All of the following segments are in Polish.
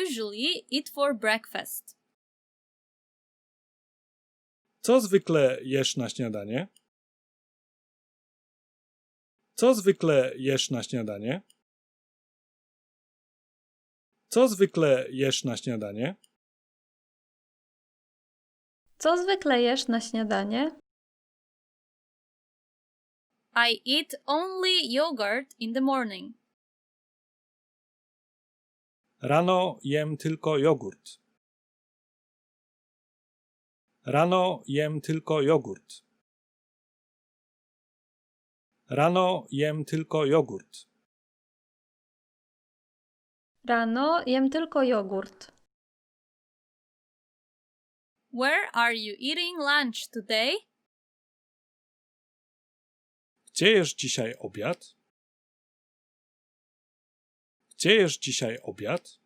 What do you usually eat for breakfast? Co zwykle jesz na śniadanie? Co zwykle jesz na śniadanie? Co zwykle jesz na śniadanie? Co zwykle jesz na śniadanie? I eat only yogurt in the morning. Rano jem tylko jogurt. Rano jem tylko jogurt. Rano jem tylko jogurt. Rano jem tylko jogurt. Where are you eating lunch today? Gdzie jesz dzisiaj obiad? Gdzie jesz dzisiaj obiad?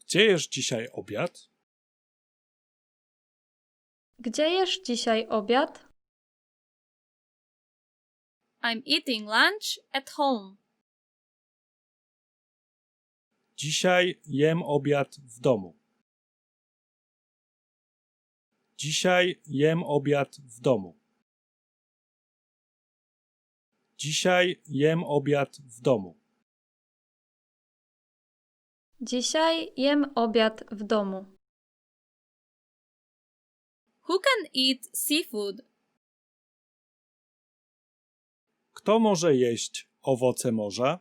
Gdzie jesz dzisiaj obiad? Gdzie jesz dzisiaj obiad? I'm eating lunch at home. Dzisiaj jem obiad w domu. Dzisiaj jem obiad w domu. Dzisiaj jem obiad w domu. Dzisiaj jem obiad w domu. Who can eat seafood? Kto może jeść owoce morza?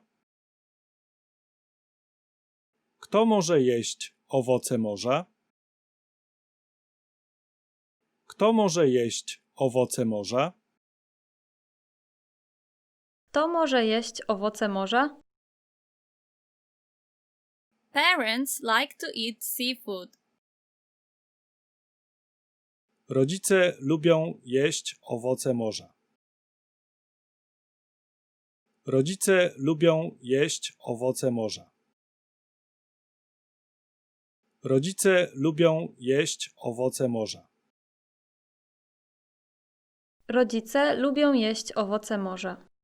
Kto może jeść owoce morza? Kto może jeść owoce morza? Kto może jeść owoce morza? Parents like to eat seafood. Rodzice lubią jeść owoce morza. Rodzice lubią jeść owoce morza. Rodzice lubią jeść owoce morza. Rodzice lubią jeść owoce morza.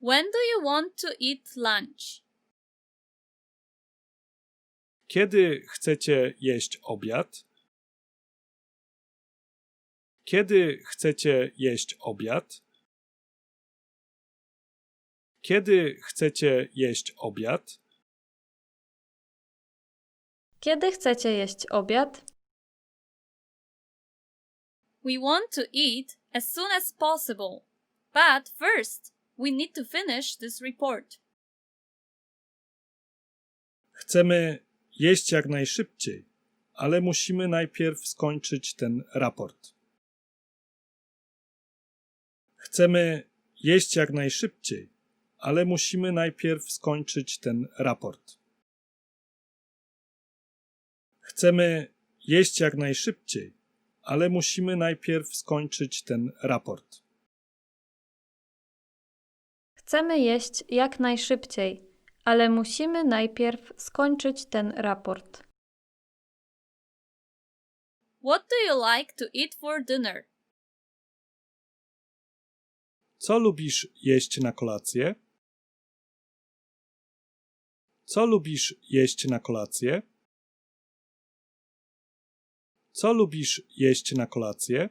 When do you want to eat lunch? Kiedy chcecie jeść obiad? Kiedy chcecie jeść obiad? Kiedy chcecie jeść obiad? Kiedy chcecie jeść obiad? We want to eat as soon as possible. But first, we need to finish this report. Chcemy jeść jak najszybciej, ale musimy najpierw skończyć ten raport. Chcemy jeść jak najszybciej, ale musimy najpierw skończyć ten raport. Chcemy jeść jak najszybciej, ale musimy najpierw skończyć ten raport. Chcemy jeść jak najszybciej, ale musimy najpierw skończyć ten raport. What do you like to eat for dinner? Co lubisz jeść na kolację? Co lubisz jeść na kolację? Co lubisz jeść na kolację?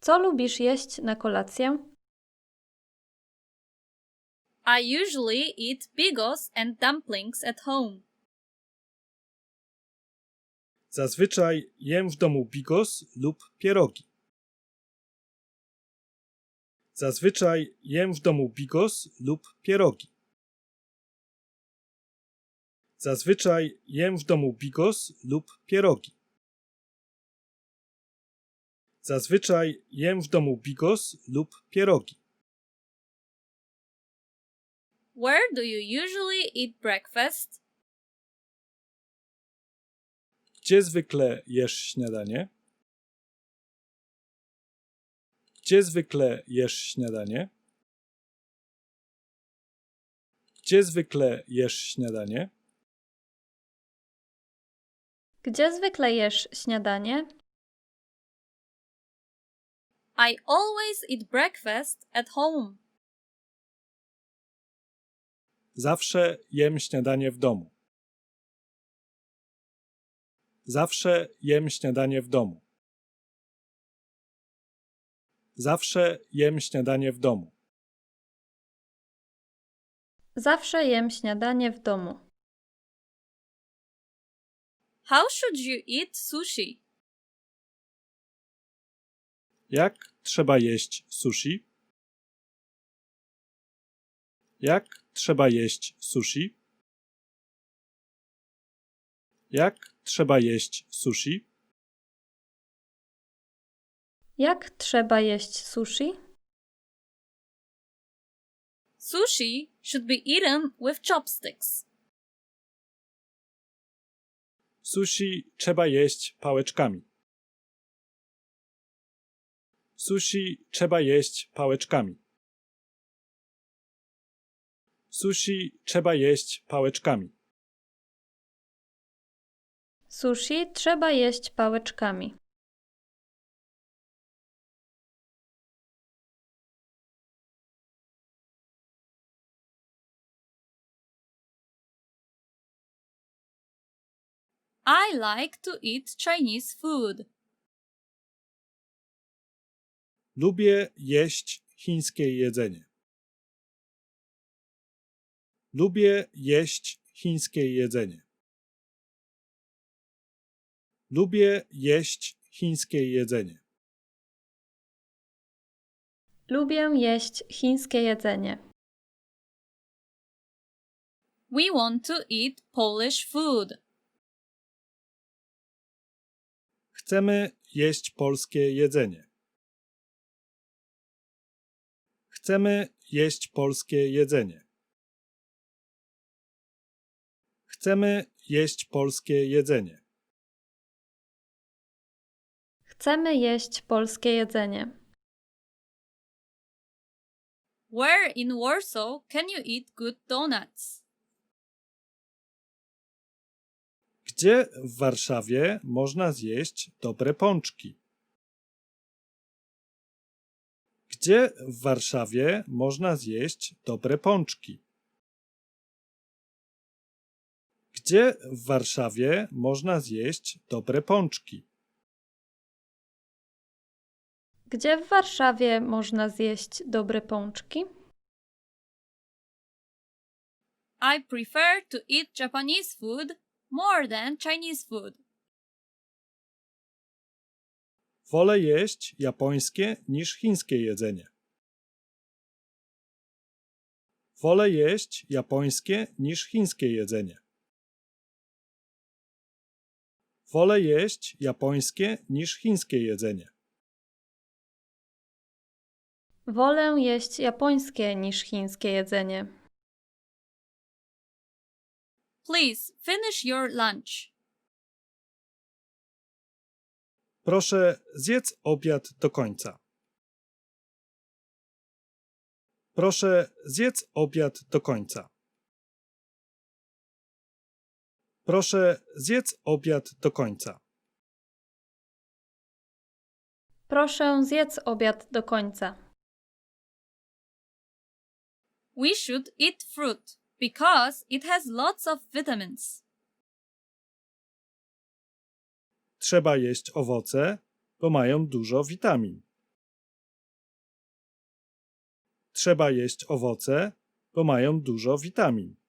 Co lubisz jeść na kolację? I usually eat bigos and dumplings at home. Zazwyczaj jem w domu bigos lub pierogi. Zazwyczaj jem w domu bigos lub pierogi. Zazwyczaj jem w domu bigos lub pierogi. Zazwyczaj jem w domu bigos lub pierogi. Where do you usually eat breakfast? Gdzie zwykle jesz śniadanie? Gdzie zwykle jesz śniadanie? Gdzie zwykle jesz śniadanie? Gdzie zwykle jesz śniadanie? I always eat breakfast at home. Zawsze jem śniadanie w domu. Zawsze jem śniadanie w domu. Zawsze jem śniadanie w domu. Zawsze jem śniadanie w domu. How should you eat sushi? Jak trzeba jeść sushi? Jak trzeba jeść sushi? Jak trzeba jeść sushi? Jak trzeba jeść sushi? Sushi should be eaten with chopsticks. Sushi trzeba jeść pałeczkami. Sushi trzeba jeść pałeczkami. Sushi trzeba jeść pałeczkami. Sushi trzeba jeść pałeczkami. I like to eat Chinese food. Lubię jeść chińskie jedzenie. Lubię jeść chińskie jedzenie. Lubię jeść chińskie jedzenie. Lubię jeść chińskie jedzenie. We want to eat Polish food. Chcemy jeść polskie jedzenie. Chcemy jeść polskie jedzenie. Chcemy jeść polskie jedzenie. Chcemy jeść polskie jedzenie. Where in Warsaw can you eat good donuts? Gdzie w Warszawie można zjeść dobre pączki? Gdzie w Warszawie można zjeść dobre pączki? Gdzie w Warszawie można zjeść dobre pączki? Gdzie w Warszawie można zjeść dobre pączki? I prefer to eat Japanese food more than Chinese food. Wolę jeść japońskie niż chińskie jedzenie. Wolę jeść japońskie niż chińskie jedzenie. Wolę jeść japońskie niż chińskie jedzenie. Wolę jeść japońskie niż chińskie jedzenie. Please finish your lunch. Proszę, zjedz obiad do końca. Proszę, zjedz obiad do końca. Proszę, zjedz obiad do końca. Proszę, zjedz obiad do końca. We should eat fruit because it has lots of vitamins. Trzeba jeść owoce, bo mają dużo witamin. Trzeba jeść owoce, bo mają dużo witamin.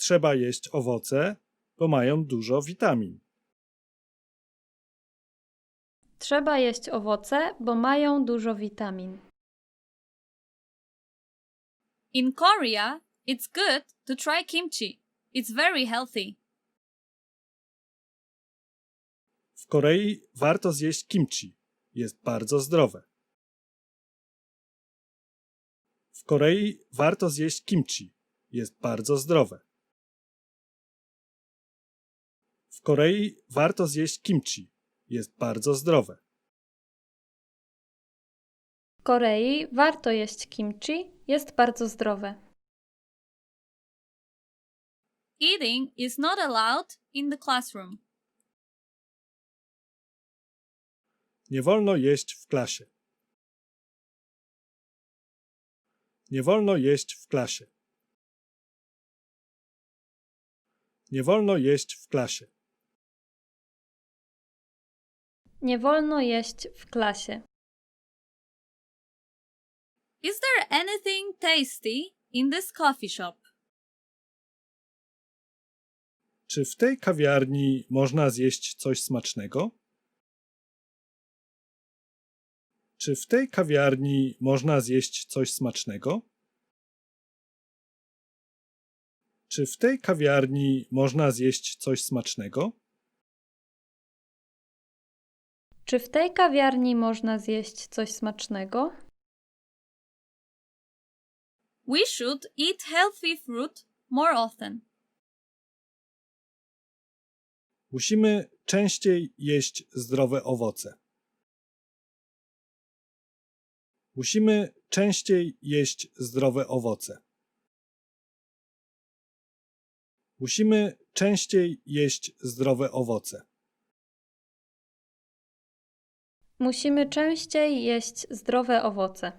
Trzeba jeść owoce, bo mają dużo witamin. Trzeba jeść owoce, bo mają dużo witamin. In Korea, it's good to try kimchi. It's very healthy. W Korei warto zjeść kimchi. Jest bardzo zdrowe. W Korei warto zjeść kimchi. Jest bardzo zdrowe. W Korei warto zjeść kimchi. Jest bardzo zdrowe. W Korei warto jeść kimchi, jest bardzo zdrowe. Eating is not allowed in the classroom. Nie wolno jeść w klasie. Nie wolno jeść w klasie. Nie wolno jeść w klasie. Nie wolno jeść w klasie. Is there anything tasty in this coffee shop? Czy w tej kawiarni można zjeść coś smacznego? Czy w tej kawiarni można zjeść coś smacznego? Czy w tej kawiarni można zjeść coś smacznego? Czy w tej kawiarni można zjeść coś smacznego? We should eat healthy fruit more often. Musimy częściej jeść zdrowe owoce. Musimy częściej jeść zdrowe owoce. Musimy częściej jeść zdrowe owoce. Musimy częściej jeść zdrowe owoce.